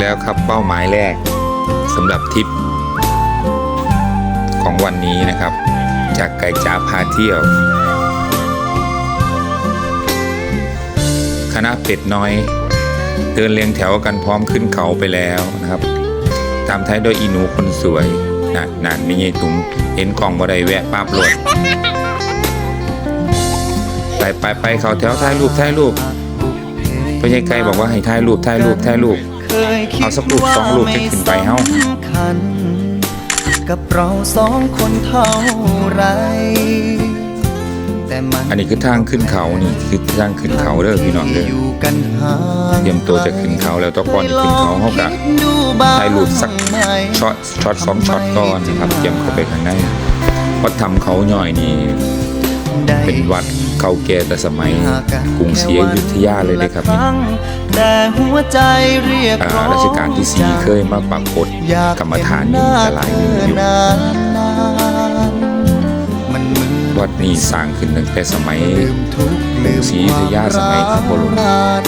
แล้วครับเป้าหมายแรกสำหรับทริปของวันนี้นะครับ จากไก่จ้าพาเที่ยว คณะเป็ดน้อย เดินเรียงแถวกันพร้อมขึ้นเขาไปแล้วนะครับ ตามท้ายด้วยอีหนูคนสวยนะนั่นนี่ไงตุ้มเห็นกล่องบ่ได้แวะปั๊บรถไปไปไปเขาแถวถ่ายรูปถ่ายรูปพญายไก่บอกว่าให้ถ่ายรูปถ่ายรูปถ่ายรูป เอาสักรูปสองรูปจะขึ้นไปเฮ้าคัญ กับเราสองคนเท่าไรแต่มันอันนี้คือทางขึ้นเขานี่คือทางขึ้นเขาเด้อพี่น้องเด้ออยู่กันห่างเตรียมตัวจะขึ้นเขาแล้วตะก่อนจะขึ้นเขาเขากะถ่ายรูปสักช็อตช็อตสองช็อตก่อนนะครับเตรียมเข้าไปข้างในวัดทำเขาย่อยนี่ เป็นวัดเก่าแก่แต่สมัยกรุงศรีอยุธยาเลยนะครับนี่แต่หัวใจเรียกอ่าร้องรัชกาลที่สี่เคยมาปรากฏอยากกรรมฐานอยู่แต่หลายมืออยู่นานๆมันเหมือนวัดนี้สร้างขึ้นตั้งแต่สมัยลืมทุกข์ลืมศรีอยุธยาสมัยพระบรม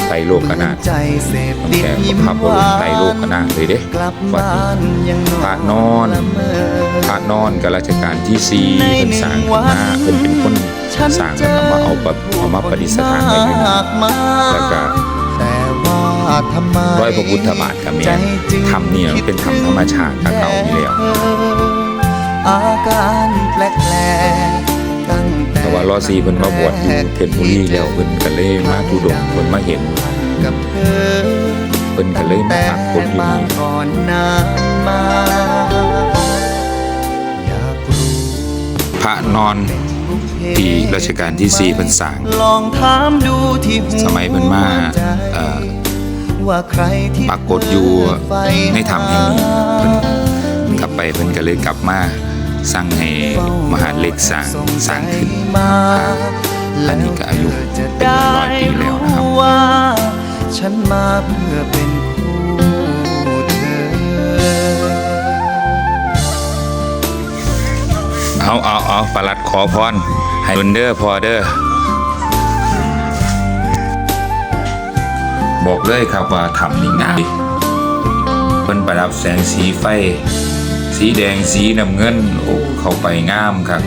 ไตรโลกนาถใจเสพตั้งติดแต่ยิ้มพระบรมไตรโลกนาถเลยเด้กลับวัดบ้านี้นยังพระนอนละเมอพระนอนกับรัชกาลที่สี่เพิ่นสร้างขึ้นมาเพิ่นเป็นคน สร้างแล้วก็มาเอาปะเอามาประดิษฐานไว้อยู่นี่แล้วก็แต่ว่าทำไมร้อยพระพุทธบาทกับแม่นทำเนี่ยมันเป็นธรรมธรรมชาติตะเก่าอยู่แล้วอาการแปลกๆตั้งแต่แต่ว่ารอซีเพิ่นมาบวชอยู่เพชรบุรีแล้วเพิ่นก็เลยมาทุดงค์เพิ่นมาเห็นกับเธอเพิ่นก็เลยมาปักกฏอยู่บางนี่ก่อนนานมาอยากรู้พระนอน ปีรัชกาลที่สี่เพิ่นสร้างลองถามดูที่หัวสมัยเพิ่นมาเอ่อว่าใครที่ปรากฏอยู่ในถ้ำแห่งนี้เพิ่นกลับไปเพิ่นก็เลยกลับมาสร้างให้มหาเล็กสร้างสร้างขึ้นอันนี้ก็อายุเป็นร้อยปีแล้วนะครับว่าฉันมาเพื่อเป็น ประหลัดขอพรให้เพิ่นเด้อพอเด้อบอกเลยครับว่าทำนี่งามเพิ่นประดับแสงสีไฟ สีแดงสีน้ำเงินโอ้เข้าไปงามครับ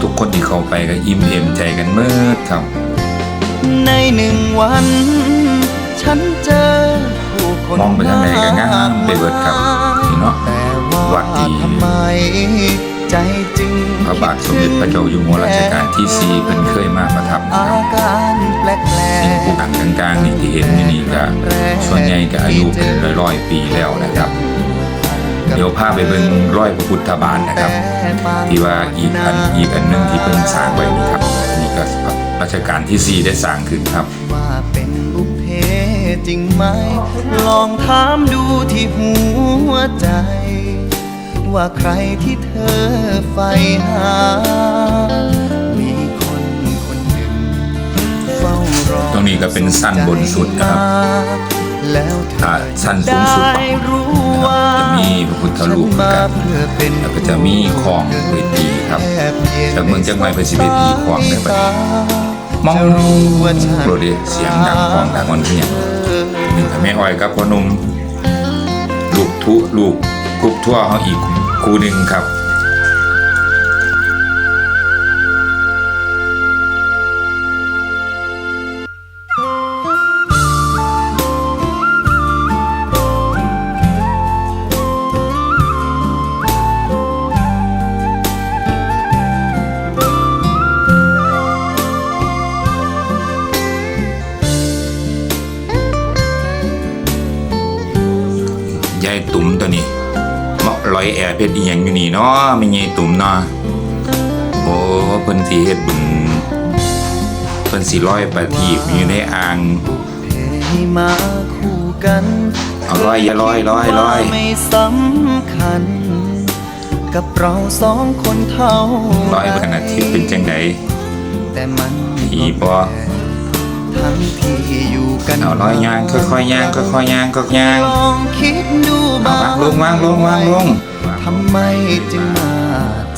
ทุกคนที่เข้าไปก็อิ่มเอมใจกันเมื่อครับ ในหนึ่งวัน ฉันเจอ มองไปทางไหนก็งามไปเบิดครับนี่เนาะแต่ว่าวัดที่ทำไมใจจึงพระบาทสมเด็จพระเจ้าอยู่หัวรัชกาลที่สี่เพิ่นเคยมาประทับนะอาครับการแปลกสิ่งปลูกต่างกลางๆนี่ที่เห็นนี่นี่ก็ส่วนใหญ่ก็อายุเป็นร้อยๆปีแล้วนะครับๆเดี๋ยวพาไปเบิ่งร้อยพระพุทธบาทนะครับแต่บงที่ว่าอีกอันอีกอันหนึงที่เพิ่นสร้างไว้นี่ครับอันนี้ก็รัชกาลที่สี่ได้สร้างขึ้นครับ จริงไหม ลองถามดูที่หัวใจ ว่าใครที่เธอใฝ่หา มีคนคนหนึ่งเฝ้ารอตรงนี้ก็เป็นสั้นบนสุดนะครับแล้วเธออ่าสั้นสูงสุดได้รู้ว่าจะมีพระพุทธรูปเหมือนกันแล้วก็จะมีของเวทีครับจากเมืองจังหวัดเพชรบุรีของในประเทศ มองโปรดีเสียงดังของดังมันเพียงหนึ่งแม่อ้อยกับพ่อหนุ่มลูกทุลูกกรุ๊ปทั่วเขาอีกคู่หนึ่งครับ ยายตุ๋มตัวนี้เหมาะลอยแอร์เพชรอีหยังอยู่นี่เนาะไม่ยายตุ๋มเนาะโอ้เพิ่นสิเฮ็ดบุญเพิ่นสิลอยประทีปอยู่ในอ่างให้มาคู่กันเอาลอยอย่าลอยลอยลอยไม่สำคัญ กับเราสองคนเท่าลอยเป็นอาทิตย์เป็นจังไดแต่มันผีบ่ทั้งที่อยู่กัน เอาลอยย่างค่อยๆย่างค่อยๆย่างค่อยๆย่างลองคิดดูเอาบ้างวางลงวางลงวางลง ทำไมจึงมาเจอ